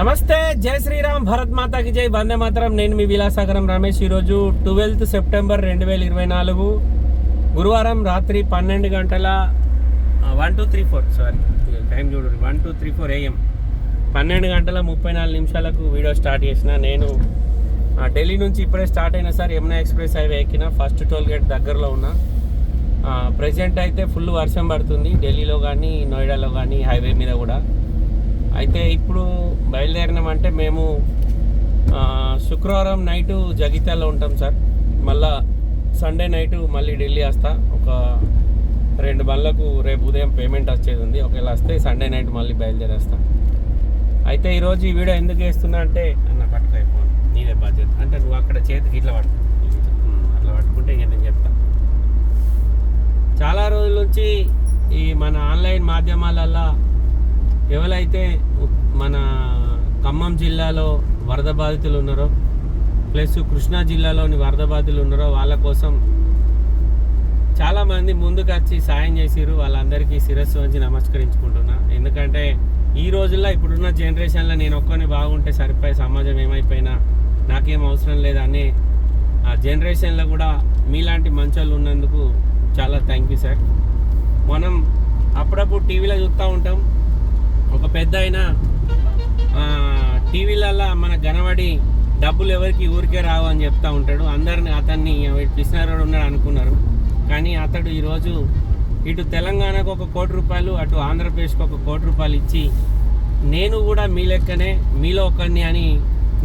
నమస్తే జై శ్రీరామ్ భరత్ మాతాకి జై వందే మాతరం. నేను మీ విలాసాగరం రమేష్. ఈరోజు ట్వెల్త్ సెప్టెంబర్ రెండు వేల ఇరవై నాలుగు గురువారం రాత్రి పన్నెండు గంటల one two three four sorry time చూడండి. One two three four AM పన్నెండు గంటల ముప్పై నాలుగు నిమిషాలకు వీడియో స్టార్ట్ చేసిన. నేను ఢిల్లీ నుంచి ఇప్పుడే స్టార్ట్ అయినా సార్ యమునా ఎక్స్ప్రెస్ హైవే ఎక్కిన. ఫస్ట్ టోల్ గేట్ దగ్గరలో ఉన్నా. ప్రజెంట్ అయితే ఫుల్ వర్షం పడుతుంది. ఢిల్లీలో కానీ నోయిడాలో కానీ హైవే మీద కూడా. అయితే ఇప్పుడు బయలుదేరినామంటే మేము శుక్రవారం నైటు జగిత్యాలలో ఉంటాం సార్. మళ్ళా సండే నైటు మళ్ళీ ఢిల్లీ వస్తా. ఒక రెండు బండ్లకు రేపు ఉదయం పేమెంట్ వచ్చేది ఉంది ఒకవేళ వస్తే సండే నైట్ మళ్ళీ బయలుదేరేస్తా. అయితే ఈరోజు ఈ వీడియో ఎందుకు వేస్తున్నా అంటే అన్న పట్టుకో ఫోన్. నీదే బాధ్యత. అంటే నువ్వు అక్కడ చేతికి ఇట్లా పట్టు. అట్లా పట్టుకుంటే ఇక నేను చెప్తా. చాలా రోజుల నుంచి ఈ మన ఆన్లైన్ మాధ్యమాలల్లో ఎవరైతే మన ఖమ్మం జిల్లాలో వరద బాధితులు ఉన్నారో ప్లస్ కృష్ణా జిల్లాలోని వరద బాధితులు ఉన్నారో వాళ్ళ కోసం చాలామంది ముందుకు వచ్చి సాయం చేసిరు వాళ్ళందరికీ శిరస్సు వంచి నమస్కరించుకుంటున్నా. ఎందుకంటే ఈ రోజుల్లో ఇప్పుడున్న జనరేషన్లో నేను ఒక్కని బాగుంటే సరిపోయే సమాజం ఏమైపోయినా నాకేం అవసరం లేదని ఆ జనరేషన్లో కూడా మీలాంటి మంచోళ్ళు ఉన్నందుకు చాలా థ్యాంక్ యూ సార్. మనం అప్పుడప్పుడు టీవీలో చూస్తూ ఉంటాం. ఒక పెద్ద ఆయన టీవీలలో మన గనబడి డబ్బులు ఎవరికి ఊరికే రావు అని చెప్తా ఉంటాడు. అందరిని అతన్ని పిసినారోడు ఉన్నాడు అనుకున్నారు. కానీ అతడు ఈరోజు ఇటు తెలంగాణకు ఒక కోటి రూపాయలు అటు ఆంధ్రప్రదేశ్కి ఒక కోటి రూపాయలు ఇచ్చి నేను కూడా మీ లెక్కనే మీలో ఒకరిని అని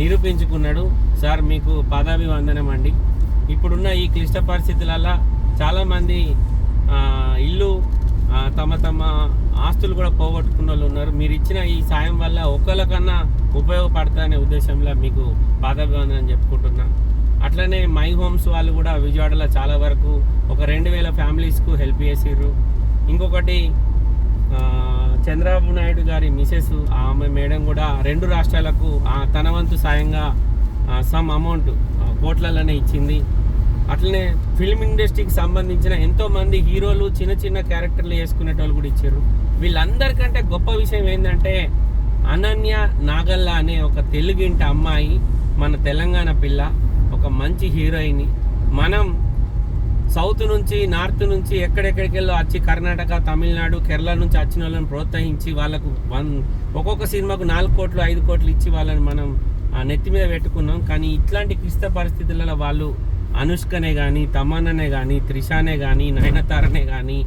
నిరూపించుకున్నాడు. సార్ మీకు పాదాభివందనం అండి. ఇప్పుడున్న ఈ క్లిష్ట పరిస్థితులలో చాలామంది ఇల్లు తమ తమ ఆస్తులు కూడా పోగొట్టుకున్న వాళ్ళు ఉన్నారు. మీరు ఇచ్చిన ఈ సాయం వల్ల ఒకరికన్నా ఉపయోగపడతాయనే ఉద్దేశంలో మీకు పాదాభివందనం చెప్పుకుంటున్నా. అట్లనే మై హోమ్స్ వాళ్ళు కూడా విజయవాడలో చాలా వరకు ఒక రెండు వేల ఫ్యామిలీస్కు హెల్ప్ చేసిర్రు. ఇంకొకటి చంద్రబాబు నాయుడు గారి మిసెస్ ఆమె మేడం కూడా రెండు రాష్ట్రాలకు ఆ, తన వంతు సాయంగా సమ్ అమౌంట్ కోట్లలోనే ఇచ్చింది. అట్లనే ఫిల్మ్ ఇండస్ట్రీకి సంబంధించిన ఎంతోమంది హీరోలు చిన్న చిన్న క్యారెక్టర్లు వేసుకునేటోళ్ళు కూడా ఇచ్చారు. వీళ్ళందరికంటే గొప్ప విషయం ఏంటంటే అనన్య నాగల్ల అనే ఒక తెలుగింటి అమ్మాయి మన తెలంగాణ పిల్ల ఒక మంచి హీరోయిన్ మనం సౌత్ నుంచి నార్త్ నుంచి ఎక్కడెక్కడికి వెళ్ళో వచ్చి కర్ణాటక తమిళనాడు కేరళ నుంచి వచ్చిన వాళ్ళని ప్రోత్సహించి వాళ్ళకు వన్ ఒక్కొక్క సినిమాకు నాలుగు కోట్లు ఐదు కోట్లు ఇచ్చి వాళ్ళని మనం ఆ నెత్తి మీద పెట్టుకున్నాం. కానీ ఇట్లాంటి క్లిష్ట పరిస్థితులలో వాళ్ళు అనుష్కనే కానీ తమన్ననే కానీ త్రిషానే కానీ నయనతారనే కానీ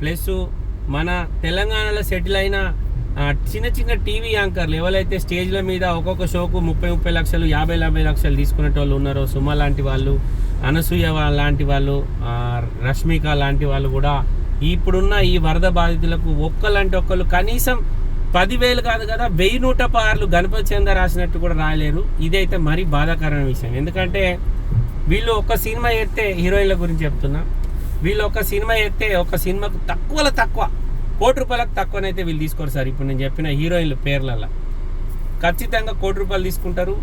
ప్లస్ మన తెలంగాణలో సెటిల్ అయిన చిన్న చిన్న టీవీ యాంకర్లు ఎవరైతే స్టేజ్ల మీద ఒక్కొక్క షోకు ముప్పై ముప్పై లక్షలు యాభై యాభై లక్షలు తీసుకునే వాళ్ళు ఉన్నారో సుమ లాంటి వాళ్ళు అనసూయ లాంటి వాళ్ళు రష్మిక లాంటి వాళ్ళు కూడా ఇప్పుడున్న ఈ వరద బాధితులకు ఒక్కలంటే ఒక్కళ్ళు కనీసం పదివేలు కాదు కదా వెయ్యి నూట పార్లు గణపతి చంద రాసినట్టు కూడా రాయలేరు. ఇదైతే మరీ బాధాకరమైన విషయం. ఎందుకంటే వీళ్ళు ఒక సినిమా ఎత్తే హీరోయిన్ల గురించి చెప్తున్నా. వీళ్ళు ఒక సినిమా ఎత్తే ఒక సినిమాకు తక్కువలో తక్కువ కోటి రూపాయలకు తక్కువనైతే వీళ్ళు తీసుకోరు సార్. ఇప్పుడు నేను చెప్పిన హీరోయిన్ల పేర్లలో ఖచ్చితంగా కోటి రూపాయలు తీసుకుంటారు.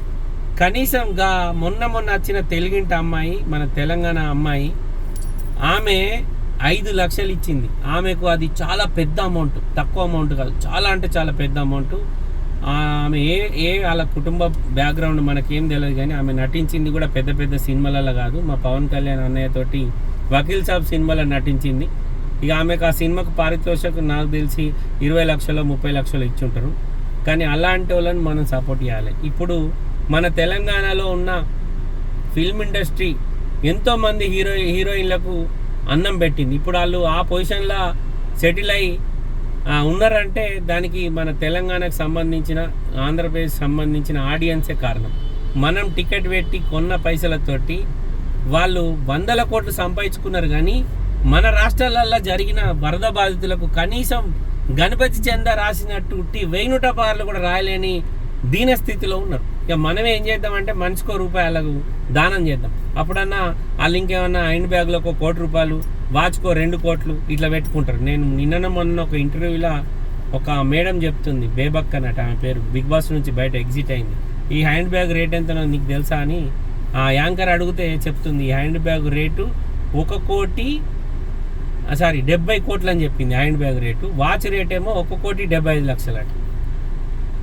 కనీసం గా మొన్న మొన్న వచ్చిన తెలుగింటి అమ్మాయి మన తెలంగాణ అమ్మాయి ఆమె ఐదు లక్షలు ఇచ్చింది. ఆమెకు అది చాలా పెద్ద అమౌంట్ తక్కువ అమౌంట్ కాదు. చాలా అంటే చాలా పెద్ద అమౌంట్. ఆమె ఏ ఏ వాళ్ళ కుటుంబ బ్యాక్గ్రౌండ్ మనకేం తెలియదు కానీ ఆమె నటించింది కూడా పెద్ద పెద్ద సినిమాలలో కాదు. మా పవన్ కళ్యాణ్ అన్నయ్యతోటి వకీల్ సాబ్ సినిమాలో నటించింది. ఇక ఆమెకు ఆ సినిమాకు పారితోషికం నాకు తెలిసి ఇరవై లక్షలు ముప్పై లక్షలు ఇచ్చుంటారు. కానీ అలాంటి వాళ్ళని మనం సపోర్ట్ చేయాలి. ఇప్పుడు మన తెలంగాణలో ఉన్న ఫిల్మ్ ఇండస్ట్రీ ఎంతోమంది హీరో హీరోయిన్లకు అన్నం పెట్టింది. ఇప్పుడు వాళ్ళు ఆ పొజిషన్లో సెటిల్ అయి ఉన్నారంటే దానికి మన తెలంగాణకు సంబంధించిన ఆంధ్రప్రదేశ్ సంబంధించిన ఆడియన్సే కారణం. మనం టికెట్ పెట్టి కొన్న పైసలతోటి వాళ్ళు వందల కోట్లు సంపాదించుకున్నారు కానీ మన రాష్ట్రాలల్లో జరిగిన వరద బాధితులకు కనీసం గణపతి చంద రాసినట్టు ఉట్టి వెయ్యి పార్లు కూడా రాయలేని దీన స్థితిలో ఉన్నారు. ఇక మనం ఏం చేద్దామంటే మనిషికో రూపాయలకు దానం చేద్దాం. అప్పుడన్నా వాళ్ళు ఇంకేమన్నా హ్యాండ్ బ్యాగ్లో ఒక కోటి రూపాయలు వాచ్కో రెండు కోట్లు ఇట్లా పెట్టుకుంటారు. నేను నిన్న మొన్న ఒక ఇంటర్వ్యూలో ఒక మేడం చెప్తుంది బేబక్ అన్నట ఆమె పేరు. బిగ్ బాస్ నుంచి బయట ఎగ్జిట్ అయింది. ఈ హ్యాండ్ బ్యాగ్ రేట్ ఎంతనో నీకు తెలుసా అని ఆ యాంకర్ అడిగితే చెప్తుంది ఈ హ్యాండ్ బ్యాగ్ రేటు ఒక కోటి సారీ డెబ్బై కోట్లు అని చెప్పింది hand bag rate watch rate ఏమో ఒక కోటి డెబ్బై ఐదు లక్షలు అట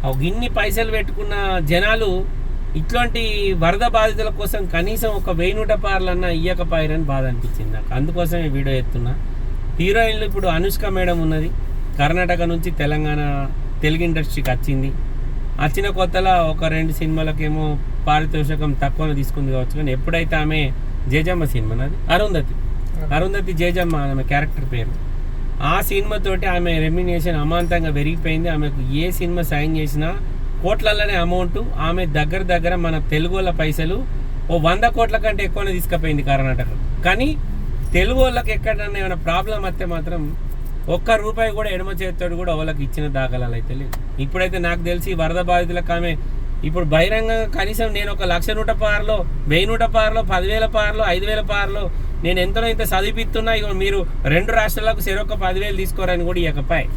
ఒక ఇన్ని పైసలు పెట్టుకున్న జనాలు ఇట్లాంటి వరద బాధితుల కోసం కనీసం ఒక వెయ్యి నూట పార్లన్నా ఇయ్యకపోయారని బాధ అనిపించింది నాకు. అందుకోసం ఈ వీడియో ఎత్తున్నా. హీరోయిన్లు ఇప్పుడు అనుష్క మేడం ఉన్నది. కర్ణాటక నుంచి తెలంగాణ తెలుగు ఇండస్ట్రీకి వచ్చింది. వచ్చిన కొత్తలో ఒక రెండు సినిమాలకేమో పారితోషికం తక్కువ తీసుకుంది కావచ్చు. కానీ ఎప్పుడైతే ఆమె జేజమ్మ సినిమా నాది? అరుంధతి. అరుంధతి. జేజమ్మ ఆమె క్యారెక్టర్ పేరు. ఆ సినిమాతోటి ఆమె రెమ్యునేషన్ అమాంతంగా పెరిగిపోయింది. ఆమెకు ఏ సినిమా సైన్ చేసినా కోట్లలోనే అమౌంట్ ఆమె దగ్గర దగ్గర మన తెలుగు వాళ్ళ పైసలు ఓ వంద కోట్ల కంటే ఎక్కువనే తీసుకుపోయింది కర్ణాటక. కానీ తెలుగు వాళ్ళకి ఎక్కడన్నా ఏమైనా ప్రాబ్లం వస్తే మాత్రం ఒక్క రూపాయి కూడా ఎడమ చేతితోడు కూడా వాళ్ళకి ఇచ్చిన దాఖలాలు అయితే లేవు. ఇప్పుడైతే నాకు తెలిసి వరద బాధితులకు ఆమె ఇప్పుడు బహిరంగంగా కనీసం నేను ఒక లక్ష నూట పారలో వెయ్యి నూట పారలో పదివేల పార్లో ఐదు వేల పార్లో నేను ఎంతలో ఇంత చదివిస్తున్నా ఇక మీరు రెండు రాష్ట్రాలకు సరొక పదివేలు తీసుకోరని కూడా ఇకపాయ్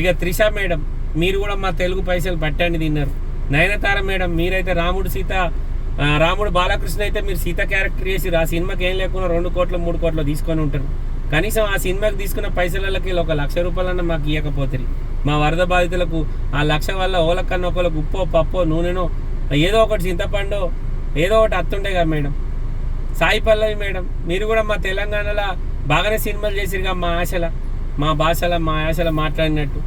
ఇక త్రిష మేడం మీరు కూడా మా తెలుగు పైసలు పట్టండి తిన్నారు. నయనతార మేడం మీరైతే రాముడు సీత రాముడు బాలకృష్ణ అయితే మీరు సీత క్యారెక్టర్ చేసి ఆ సినిమాకి ఏం లేకుండా రెండు కోట్లు మూడు కోట్లు తీసుకొని ఉంటారు. కనీసం ఆ సినిమాకి తీసుకున్న పైసలకి ఒక లక్ష రూపాయలన్నా మాకు ఇవ్వకపోతుంది మా వరద బాధితులకు ఆ లక్ష వల్ల ఓలకన్నా ఒకళ్ళకు ఉప్పో పప్పో నూనెనో ఏదో ఒకటి చింతపండో ఏదో ఒకటి అత్తుండే కదా మేడం. సాయి పల్లవి మేడం మీరు కూడా మా తెలంగాణలో బాగానే సినిమాలు చేసిరుగా మా ఆశల మా భాషల మా ఆశల మాట్లాడినట్టు.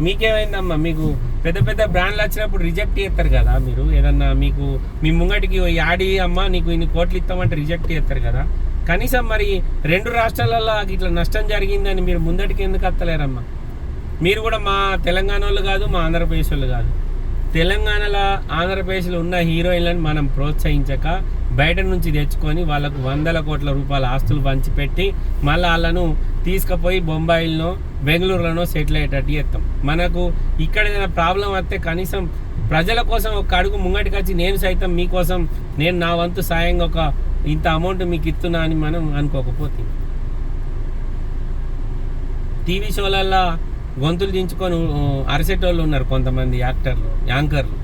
మీకేమైందమ్మా? మీకు పెద్ద పెద్ద బ్రాండ్లు వచ్చినప్పుడు రిజెక్ట్ చేస్తారు కదా మీరు? ఏదన్నా మీకు మీ ముంగటికి యాడి అమ్మ నీకు ఇన్ని కోట్లు ఇస్తామంటే రిజెక్ట్ చేస్తారు కదా? కనీసం మరి రెండు రాష్ట్రాలలో ఇట్లా నష్టం జరిగిందని మీరు ముందటికి ఎందుకు అత్తలేరమ్మా? మీరు కూడా మా తెలంగాణ వాళ్ళు కాదు మా ఆంధ్రప్రదేశ్ వాళ్ళు కాదు. తెలంగాణలో ఆంధ్రప్రదేశ్లో ఉన్న హీరోయిన్లను మనం ప్రోత్సహించక బయట నుంచి తెచ్చుకొని వాళ్ళకు వందల కోట్ల రూపాయల ఆస్తులు పంచిపెట్టి మళ్ళీ వాళ్ళను తీసుకుపోయి బొంబాయిలను బెంగళూరులోనో సెటిల్ అయ్యేటట్టు చేస్తాం మనకు ఇక్కడ ఏదైనా ప్రాబ్లం వస్తే కనీసం ప్రజల కోసం ఒక అడుగు ముంగటికి వచ్చి నేను సైతం మీకోసం నేను నా వంతు సాయంగా ఒక ఇంత అమౌంట్ మీకు ఇస్తున్నా అని మనం అనుకోకపోతే. టీవీ షోలల్లో గొంతులు దించుకొని అరసెటోళ్ళు ఉన్నారు కొంతమంది యాక్టర్లు యాంకర్లు.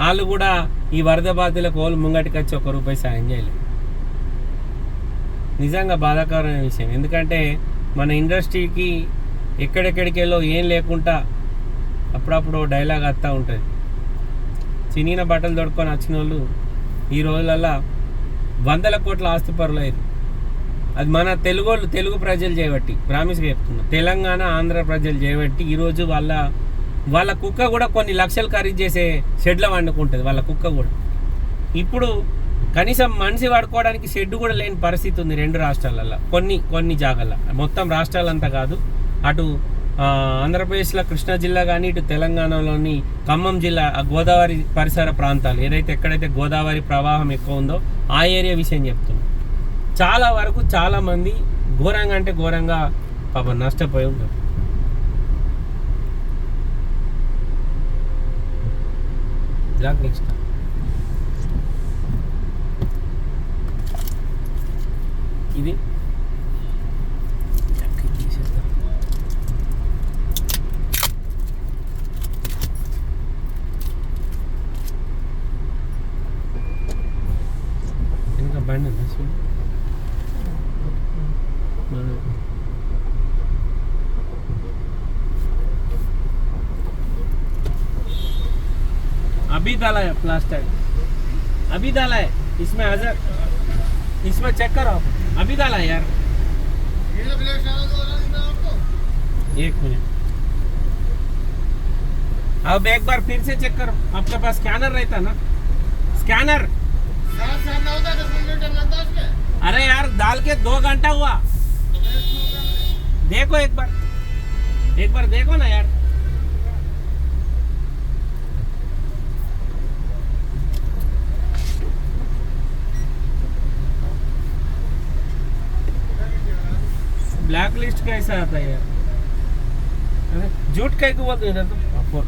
వాళ్ళు కూడా ఈ వరద బాధితులకు వాళ్ళు ముంగటికి వచ్చి ఒక రూపాయి సాయం చేయలేదు. నిజంగా బాధాకరమైన విషయం. ఎందుకంటే మన ఇండస్ట్రీకి ఎక్కడెక్కడికి వెళ్ళో ఏం లేకుండా అప్పుడప్పుడు డైలాగ్ వస్తూ ఉంటుంది. చినిగిన బట్టలు దొడుకొని వచ్చిన వాళ్ళు ఈ రోజులల్లా వందల కోట్ల ఆస్తిపరులు అది మన తెలుగు వాళ్ళు తెలుగు ప్రజలు చేయబట్టి ప్రామిస్గా చెప్తున్నా. తెలంగాణ ఆంధ్ర ప్రజలు చేయబట్టి ఈరోజు వాళ్ళ వాళ్ళ కుక్క కూడా కొన్ని లక్షలు ఖరీదు చేసే షెడ్ల వండుకుంటుంది వాళ్ళ కుక్క కూడా. ఇప్పుడు కనీసం మనిషి పడుకోవడానికి షెడ్ కూడా లేని పరిస్థితి ఉంది రెండు రాష్ట్రాలలో కొన్ని కొన్ని జాగాల్లో. మొత్తం రాష్ట్రాలంతా కాదు. అటు ఆంధ్రప్రదేశ్లో కృష్ణా జిల్లా కానీ ఇటు తెలంగాణలోని ఖమ్మం జిల్లా ఆ గోదావరి పరిసర ప్రాంతాలు ఏదైతే ఎక్కడైతే గోదావరి ప్రవాహం ఎక్కువ ఉందో ఆ ఏరియా విషయం చెప్తున్నాం. చాలా వరకు చాలామంది ఘోరంగా అంటే ఘోరంగా పాపం నష్టపోయి ఉంటారు జాగ్రత్త TV. अभी डाला है प्लास्टर अभी डाला है। इसमें हजर इसमें चेक करो आप। अभी डाला यार। एक मिनट। अब एक बार फिर से चेक करो। आपके पास स्कैनर रहता ना? स्कैनर अरे यार, डाल के दो घंटा हुआ। देखो एक बार। एक बार देखो ना यार। ब्लैक लिस्ट कैसा आता है यार अरे झूठ कहीं को बोलते इधर तो फोर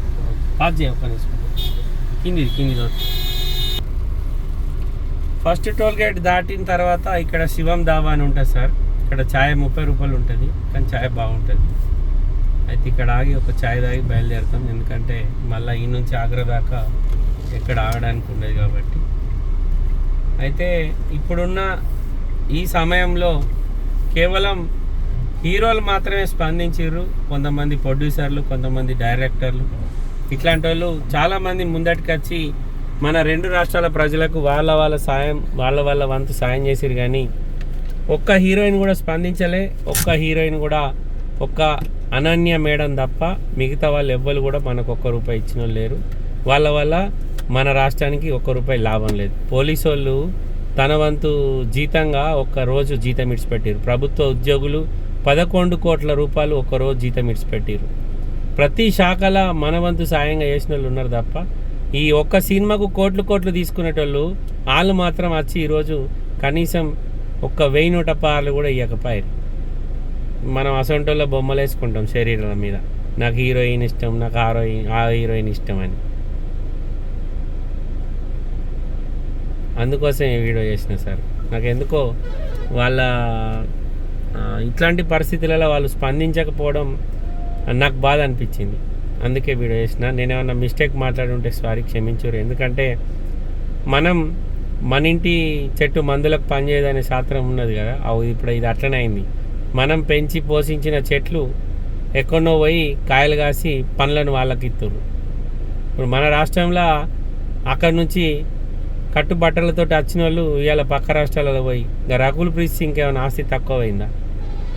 पास जाए ओपन इसको కింది కింది రోడ్ ఫస్ట్ టోల్ గేట్ దాటిన తర్వాత ఇక్కడ శివం దాబా అని ఉంటుంది సార్ ఇక్కడ ఛాయ్ ముప్పై రూపాయలు ఉంటుంది కానీ ఛాయ్ బాగుంటుంది అయితే ఇక్కడ ఆగి ఒక ఛాయ్ తాగి బయలుదేరుతాం ఎందుకంటే మళ్ళీ ఈ నుంచి ఆగ్రా దాకా ఎక్కడ ఆగడానికి ఉండదు కాబట్టి అయితే ఇప్పుడున్న ఈ సమయంలో కేవలం హీరోలు మాత్రమే స్పందించారు కొంతమంది ప్రొడ్యూసర్లు కొంతమంది డైరెక్టర్లు. ఇట్లాంటి వాళ్ళు చాలామంది ముందటికి వచ్చి మన రెండు రాష్ట్రాల ప్రజలకు వాళ్ళ వాళ్ళ సాయం వాళ్ళ వాళ్ళ వంతు సాయం చేసిరు కానీ ఒక్క హీరోయిన్ కూడా స్పందించలే ఒక్క హీరోయిన్ కూడా ఒక్క అనన్య మేడం తప్ప మిగతా వాళ్ళు ఎవ్వరు కూడా మనకు ఒక్క రూపాయి ఇచ్చిన వాళ్ళు లేరు. వాళ్ళ వల్ల మన రాష్ట్రానికి ఒక్క రూపాయి లాభం లేదు. పోలీసు వాళ్ళు తన వంతు జీతంగా ఒక్క రోజు జీతం ఇడిచిపెట్టారు ప్రభుత్వ ఉద్యోగులు పదకొండు కోట్ల రూపాయలు ఒక్కరోజు జీతం ఇడిచిపెట్టారు ప్రతి శాఖల మనవంతు సాయంగా చేసిన వాళ్ళు ఉన్నారు తప్ప ఈ ఒక్క సినిమాకు కోట్లు కోట్లు తీసుకునేటోళ్ళు వాళ్ళు మాత్రం వచ్చి ఈరోజు కనీసం ఒక్క వెయ్యి నూట పార్లు కూడా ఇవ్వకపోయారు మనం అసంటోళ్ళ బొమ్మలు వేసుకుంటాం శరీరాల మీద. నాకు హీరోయిన్ ఇష్టం నాకు హీరోయిన్ ఆ హీరోయిన్ ఇష్టం అని. అందుకోసం ఈ వీడియో చేసిన సార్. నాకు ఎందుకో వాళ్ళ ఇట్లాంటి పరిస్థితులలో వాళ్ళు స్పందించకపోవడం నాకు బాధ అనిపించింది. అందుకే వీడియో చేసిన. నేనేమన్నా మిస్టేక్ మాట్లాడుంటే సారీ క్షమించరు. ఎందుకంటే మనం మన ఇంటి చెట్టు మందులకు పనిచేయదనే శాస్త్రం ఉన్నది కదా. అవు ఇప్పుడు ఇది అట్లనే అయింది. మనం పెంచి పోషించిన చెట్లు ఎక్కడో పోయి కాయలు కాసి పండ్లను వాళ్ళకి ఇస్తుర్రు ఇప్పుడు మన రాష్ట్రంలో అక్కడ నుంచి కట్టుబట్టలతో వచ్చిన వాళ్ళు ఇవాళ పక్క రాష్ట్రాలలో పోయి. ఇంకా రకుల్ ప్రీత్ సింగ్ ఏమైనా ఆస్తి తక్కువ అయిందా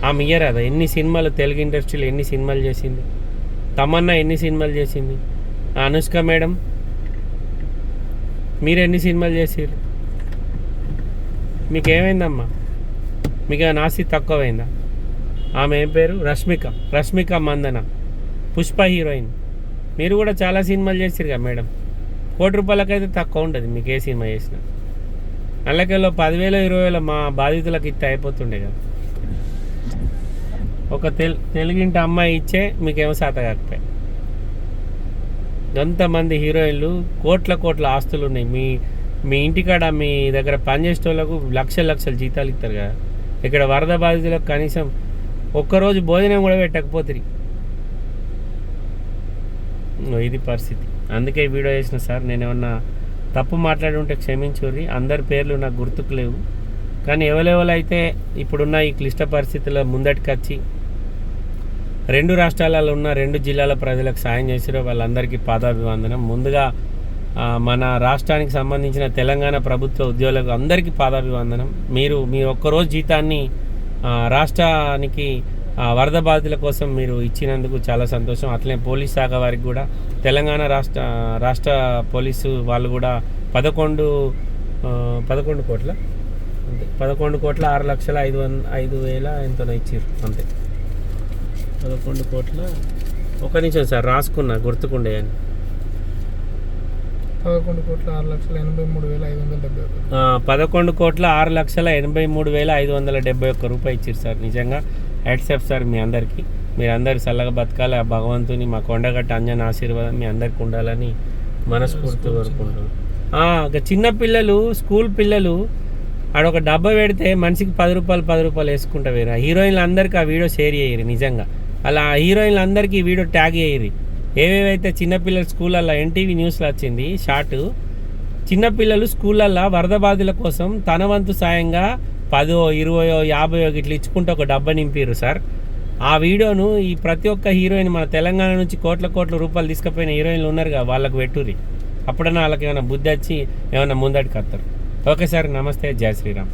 ఆమె ఇయ్యరు కదా ఎన్ని సినిమాలు తెలుగు ఇండస్ట్రీలో ఎన్ని సినిమాలు చేసింది? తమన్నా ఎన్ని సినిమాలు చేసింది? ఆ అనుష్క మేడం మీరు ఎన్ని సినిమాలు చేసారు మీకు ఏమైందమ్మా మీకు నాసి తక్కువైందా? ఆమె ఏం పేరు? రష్మిక. రష్మిక మందన. పుష్ప హీరోయిన్. మీరు కూడా చాలా సినిమాలు చేసారు కదా మేడం. కోటి రూపాయలకైతే తక్కువ ఉండదు మీకు ఏ సినిమా చేసినా. నెలకెళ్ళో పదివేలు ఇరవై వేల మా బాధితులకు ఇస్తే అయిపోతుండే కదా. ఒక తెల్ తెలుగింటి అమ్మాయి ఇచ్చే మీకేమో శాత కాకపోయి ఎంతమంది హీరోయిన్లు కోట్ల కోట్ల ఆస్తులు ఉన్నాయి. మీ మీ ఇంటికాడ మీ దగ్గర పనిచేసే వాళ్ళకు లక్షల లక్షల జీతాలు ఇస్తారు కదా. ఇక్కడ వరద బాధితులకు కనీసం ఒక్కరోజు భోజనం కూడా పెట్టకపోతుంది ఇది పరిస్థితి. అందుకే వీడియో చేసిన సార్ నేను ఏమన్నా తప్పు మాట్లాడి ఉంటే క్షమించుర్రి. అందరి పేర్లు నాకు గుర్తుకు లేవు. కానీ ఎవరెవరైతే ఇప్పుడున్న ఈ క్లిష్ట పరిస్థితుల్లో ముందటికి వచ్చి రెండు రాష్ట్రాలలో ఉన్న రెండు జిల్లాల ప్రజలకు సాయం చేసిరో వాళ్ళందరికీ పాదాభివందనం. ముందుగా మన రాష్ట్రానికి సంబంధించిన తెలంగాణ ప్రభుత్వ ఉద్యోగులకు అందరికీ పాదాభివందనం. మీరు మీ ఒక్కరోజు జీతాన్ని రాష్ట్రానికి వరద బాధితుల కోసం మీరు ఇచ్చినందుకు చాలా సంతోషం. అట్లనే పోలీస్ శాఖ వారికి కూడా తెలంగాణ రాష్ట్ర రాష్ట్ర పోలీసు వాళ్ళు కూడా పదకొండు పదకొండు కోట్ల అంతే పదకొండు కోట్ల ఆరు లక్షల ఐదు వంద ఐదు వేల ఎంతనో ఇచ్చారు అంతే. పదకొండు కోట్ల. ఒక నిమిషం సార్ రాసుకున్నా గుర్తుకుండే అని పదకొండు కోట్ల ఆరు లక్షల ఎనభై మూడు వేల ఐదు వందల డెబ్బై ఒకటి పదకొండు కోట్ల ఆరు లక్షల ఎనభై మూడు వేల ఐదు వందల డెబ్బై ఒక్క రూపాయి ఇచ్చారు సార్. నిజంగా హెడ్సెప్ సార్ మీ అందరికీ. మీరు అందరు చల్లగా బతకాలి ఆ భగవంతుని మా కొండగట్ట అంజన ఆశీర్వాదం మీ అందరికి ఉండాలని మనస్ఫూర్తి కోరుకుంటున్నాను చిన్న పిల్లలు స్కూల్ పిల్లలు ఆడొక డబ్బా పెడితే మనిషికి పది రూపాయలు పది రూపాయలు వేసుకుంటా వేరు హీరోయిన్లు అందరికీ ఆ వీడియో షేర్ చేయరు నిజంగా. అలా హీరోయిన్లు అందరికీ ఈ వీడియో ట్యాగ్ చేయరు ఏవేవైతే చిన్నపిల్లలు స్కూళ్ళల్లో ఎన్టీవీ న్యూస్లో వచ్చింది షార్ట్ చిన్నపిల్లలు స్కూళ్ళల్లో వరద బాధల కోసం తన వంతు సాయంగా పదో ఇరవయో యాభయో ఇట్లా ఇచ్చుకుంటూ ఒక డబ్బా నింపిర్రు సార్. ఆ వీడియోను ఈ ప్రతి ఒక్క హీరోయిన్ మన తెలంగాణ నుంచి కోట్ల కోట్ల రూపాయలు తీసుకుపోయిన హీరోయిన్లు ఉన్నారు కదా వాళ్ళకు పెట్టుర్రి. అప్పుడన్నా వాళ్ళకి ఏమైనా బుద్ధి వచ్చి ఏమైనా ముందడికి వస్తారు. ఓకే సార్ నమస్తే జై శ్రీరామ్.